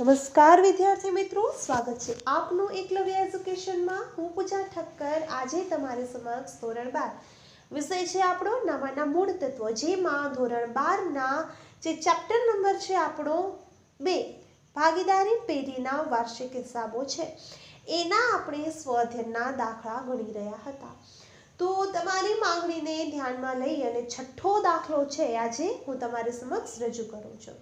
નમસ્કાર વિદ્યાર્થી મિત્રો, સ્વાગત છે આપનું એકલવ્ય એજ્યુકેશનમાં. હું પૂજા ઠક્કર, આજે તમારી સમક્ષ ધોરણ બાર. વિષય છે આપણો નામાના મૂળ તત્વો, જેમાં ધોરણ બારના જે ચેપ્ટર નંબર છે આપણો બે, ભાગીદારી પેઢીના વાર્ષિક હિસાબો છે. એના આપણે સ્વધ્યનના દાખલા ગણી રહ્યા હતા. તો તમારી માંગણીને ધ્યાનમાં લઈ અને છઠ્ઠો દાખલો છે આજે હું તમારી સમક્ષ રજૂ કરું છું.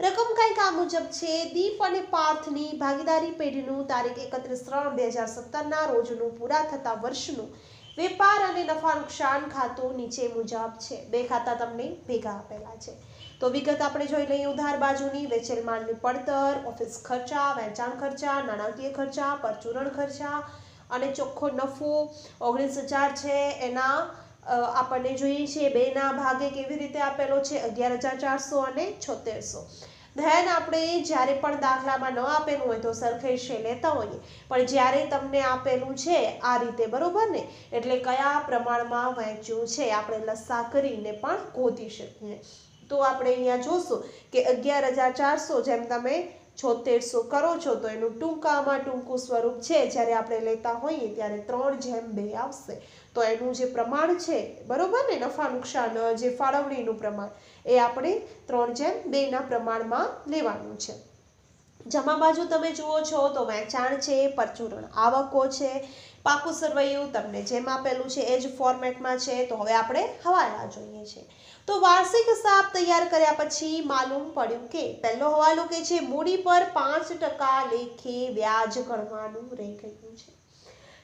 રકમ કંઈક આ મુજબ છે. દીપ અને પાર્થની ભાગીદારી પેઢીનું તારીખ એકત્રીસ ત્રણ બે હજાર સત્તરના રોજનું પૂરા થતા વર્ષનું વેપાર અને નફા નુકસાન ખાતું નીચે મુજબ છે. બે ખાતા તમને ભેગા આપેલા છે. તો વિગત આપણે જોઈ લઈએ ઉધાર બાજુની. વેચેલ માલની પડતર, ઓફિસ ખર્ચા, વેચાણ ખર્ચા, નાણાકીય ખર્ચા, પરચુરણ ખર્ચા અને ચોખ્ખો નફો ઓગણીસ હજાર છે. એના આપણને જોઈએ છીએ બેના ભાગે કેવી રીતે આપેલો છે? અગિયાર હજાર ચારસો અને છોતેરસો. ધ્યાન આપણે જ્યારે પણ દાખલામાં ન આપેલું હોય તો સરખેશે લેતા હોઈએ. પણ જ્યારે તમને આપેલું છે આ રીતે, બરોબર ને? એટલે કયા પ્રમાણમાં વહેંચ્યું છે આપણે લસ્સા કરીને પણ ગોતી શકીએ. તો આપણે અહીંયા જોશું કે અગિયાર હજાર ચારસો જેમ તમે છોતેરસો કરો છો તો એનું ટૂંકામાં ટૂંકું સ્વરૂપ છે. જ્યારે આપણે લેતા હોઈએ ત્યારે ત્રણ જેમ બે આવશે. તો એનું જે પ્રમાણ છે, બરાબર ને? નફા નુકસાન જે ફાળવણીનું પ્રમાણ, એ આપણે ત્રણ જેમ બેના પ્રમાણમાં લેવાનું છે. જમા બાજુ તમે જુઓ છો તો વેચાણ છે, પરચુરણ આવકો છે, પાકું સરવૈયું તમને જેમ આપેલું છે એ જ ફોર્મેટમાં છે. તો હવે આપણે હવાલા જોઈએ છે. તો વાર્ષિક હિસાબ તૈયાર કર્યા પછી માલુમ પડ્યું કે પહેલો હવાલો કે છે, મૂડી પર પાંચ ટકા લેખે વ્યાજ ગણવાનું રહી ગયું છે.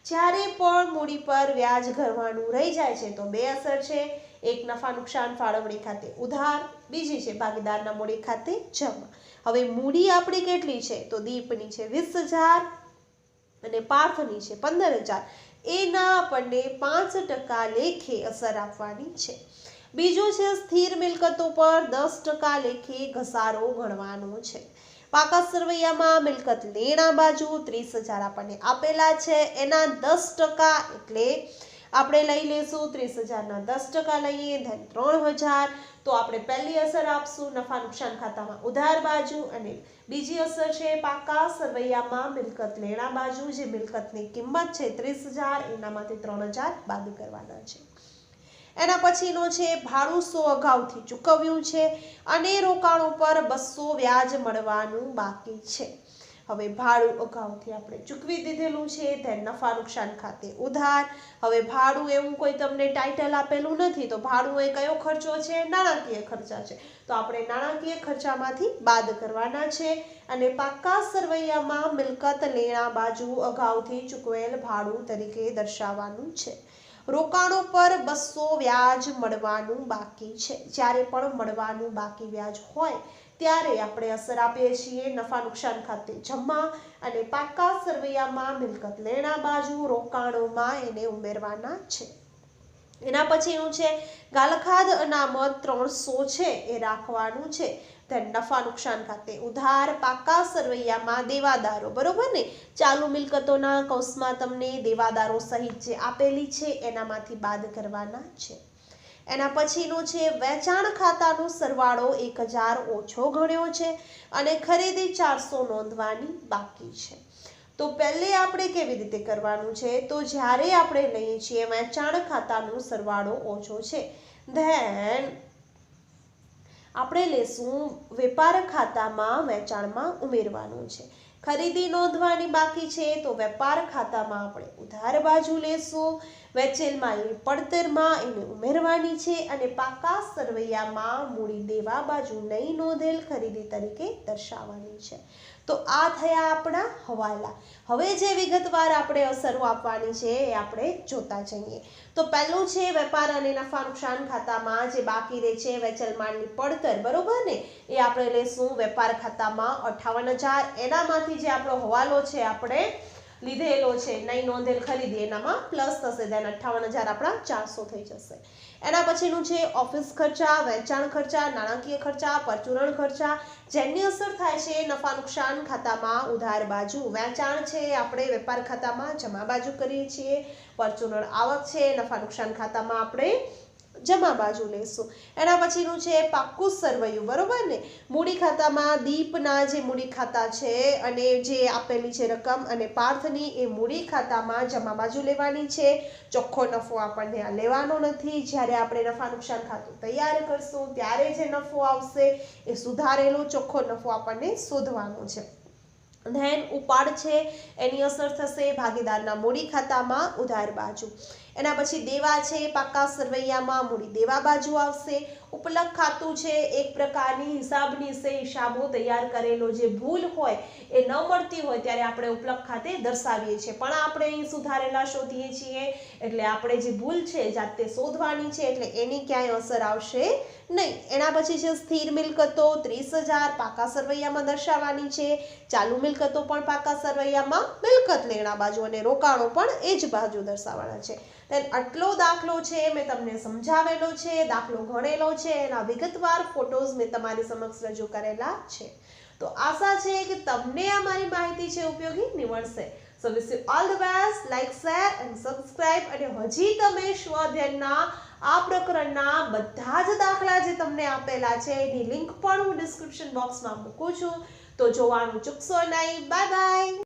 જ્યારે પણ મૂડી પર વ્યાજ ગણવાનું રહી જાય છે, તો બે અસર છે. એક, નફા નુકસાન ફાળવણી ખાતે ઉધાર. બીજી છે, ભાગીદારના મૂડી ખાતે જમા. હવે મૂડી આપણી કેટલી છે? તો દીપની છે વીસ હજાર અને પાર્થની છે પંદર હજાર. એના આપણને પાંચ ટકા લેખે અસર આપવાની છે. બીજું છે સ્થિર મિલકતો પર દસ ટકા લેખે ઘસારો ગણવાનો છે. પાકા સરવૈયામાં મિલકત લેણા બાજુ ત્રીસ હજાર આપણને આપેલા છે. એના દસ ટકા એટલે આપણે લઈ લેશું ત્રીસ હજારના દસ ટકા લઈએ, ધન ત્રણ હજાર. તો આપણે પહેલી અસર આપશું નફા નુકસાન ખાતામાં ઉધાર બાજુ અને બીજી અસર છે પાકા સરવૈયામાં મિલકત લેણા બાજુ જે મિલકતની કિંમત છે ત્રીસ હજાર એનામાંથી ત્રણ હજાર બાદ કરવાના છે. એના પછીનો છે, ભાડું સો અગાઉથી ચૂકવ્યું છે અને રોકાણો પર બસો વ્યાજ મળવાનું બાકી છે. હવે ભાડું અગાઉથી આપણે ચૂકવી દીધેલું છે ધેન નફા નુકસાન ખાતે ઉધાર. હવે ભાડું એવું કોઈ તમને ટાઇટલ આપેલું નથી, તો ભાડું એ કયો ખર્ચો છે? નાણાકીય ખર્ચા છે. તો આપણે નાણાકીય ખર્ચામાંથી બાદ કરવાના છે અને પાક્કા સરવૈયામાં મિલકત લેણા બાજુ અગાઉથી ચૂકવેલ ભાડું તરીકે દર્શાવવાનું છે. રોકાણો પર બસો વ્યાજ મળવાનું બાકી છે. જ્યારે પણ મળવાનું બાકી વ્યાજ હોય, ત્યારે આપણે અસર આપીએ છીએ નફા નુકસાન ખાતે જમા અને પાકા સરવૈયામાં મિલકત લેણા બાજુ રોકાણોમાં એને ઉમેરવાના છે. એના પછી એવું છે? ગાલખાદ અનામત ત્રણસો છે એ રાખવાનું છે. ધન, નફા, નુકસાન ખાતે ઉધાર, પાકા, સરવૈયામાં દેવાદારો, બરોબર ને? ચાલુ મિલકતોના કૌંસમાં તમને દેવાદારો સહિત જે આપેલી છે, એનામાંથી બાદ કરવાના છે. એના પછીનું છે, વેચાણ ખાતાનો સરવાળો એક હજાર ઓછો ગણ્યો છે અને ખરીદી ચારસો નોંધવાની બાકી છે. તો પહેલે આપણે કેવી રીતે કરવાનું છે? તો જ્યારે આપણે લઈએ છીએ, વેચાણ ખાતાનો સરવાળો ઓછો છે. ધેન આપણે લેશું વેપાર ખાતામાં વેચાણમાં ઉમેરવાનું છે. ખરીદી નોંધવાની બાકી છે તો વેપાર ખાતામાં આપણે ઉધાર બાજુ લેશું. વેચેલ માલની પડતરમાં એને ઉમેરવાની છે અને પાકા સરવૈયામાં મૂડી દેવા બાજુ નહીં નોંધેલ ખરીદી તરીકે દર્શાવવાની છે. તો આ થયા આપણા હવાલા. હવે જે વિગતવાર આપણે અસરો આપવાની છે એ આપણે જોતા જઈએ. તો પહેલું છે વેપાર અને નફા નુકસાન ખાતામાં જે બાકી રહે છે વેચેલ માલની પડતર, બરોબર ને? એ આપણે લેશું વેપાર ખાતામાં અઠાવન હજાર. એનામાંથી જે આપણો હવાલો છે, આપણે લીધેલો છે. નહીં નોંધેલ ખરીદી એનામાં પ્લસ થશે. દેન અઠ્ઠાવન હજાર આપણા ચારસો થઈ જશે. એના પછીનું છે ઓફિસ ખર્ચા, વેચાણ ખર્ચા, નાણાકીય ખર્ચા, પરચુરણ ખર્ચા. જેની અસર થાય છે નફા નુકસાન ખાતામાં, ઉધાર બાજુ વેચાણ છે. આપણે વેપાર ખાતામાં જમા બાજુ કરીએ છીએ. પરચુરણ આવક છે. નફા નુકસાન ખાતામાં આપણે જમા બાજુ લેશું. એના પછીનું છે પાક્કું સરવૈયું, બરોબર ને? મૂડી ખાતામાં દીપના જે મૂડી ખાતા છે અને જે આપેલી છે રકમ અને પાર્થની, એ મૂડી ખાતામાં જમા બાજુ લેવાની છે. ચોખ્ખો નફો આપણને આ લેવાનો નથી. જ્યારે આપણે નફા નુકસાન ખાતું તૈયાર કરશું, ત્યારે જે નફો આવશે, એ સુધારેલો ચોખ્ખો નફો આપણને શોધવાનો છે. ધેન ઉપાડ છે, એની અસર થશે ભાગીદારના મૂડી ખાતામાં ઉધાર બાજુ. એના પછી દેવા છે પાકા સરવૈયામાં મૂડી દેવા બાજુ આવશે. ઉપલક ખાતું છે, એક પ્રકારની હિસાબની સે હિસાબો તૈયાર કરેલો જે ભૂલ હોય એ ન મળતી હોય ત્યારે આપણે ઉપલક ખાતે દર્શાવીએ છીએ. પણ આપણે અહીં સુધારેલા શોધીએ છીએ, એટલે આપણે જે ભૂલ છે જાતે શોધવાની છે, એટલે એની ક્યાંય અસર આવશે નહીં. એના પછી છે, સ્થિર મિલકતો ત્રીસ હજાર પાકા સરવૈયામાં દર્શાવવાની છે. ચાલુ મિલકતો પણ પાકા સરવૈયામાં મિલકત લેણા બાજુ અને રોકાણો પણ એ જ બાજુ દર્શાવવાના છે. Then આટલો દાખલો છે, મેં તમને સમજાવેલો છે, દાખલો ગણેલો છે, એના વિગતવાર ફોટોઝ મેં તમારી સમક્ષ રજૂ કરેલા છે. તો આશા છે કે તમને આ મારી માહિતી છે ઉપયોગી, નીવડશે. So wish you all the best like share and subscribe અને હજી તમે સ્વઅધ્યયનના આ પ્રકરણના બધા જ દાખલા જે તમને આપેલા છે, એની લિંક પણ હું ડિસ્ક્રિપ્શન બોક્સમાં મૂકું છું. તો જોવાનું ચૂકશો નહીં. Bye bye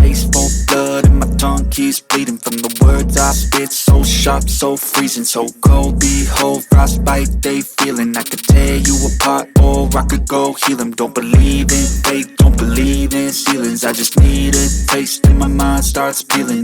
taste for blood, and my tongue keeps bleeding from the words I spit. So sharp, so freezing, so cold. Behold, frostbite they feeling. I could tear you apart, or I could go heal them. Don't believe in fate, don't believe in ceilings. I just need a taste, and my mind starts peeling.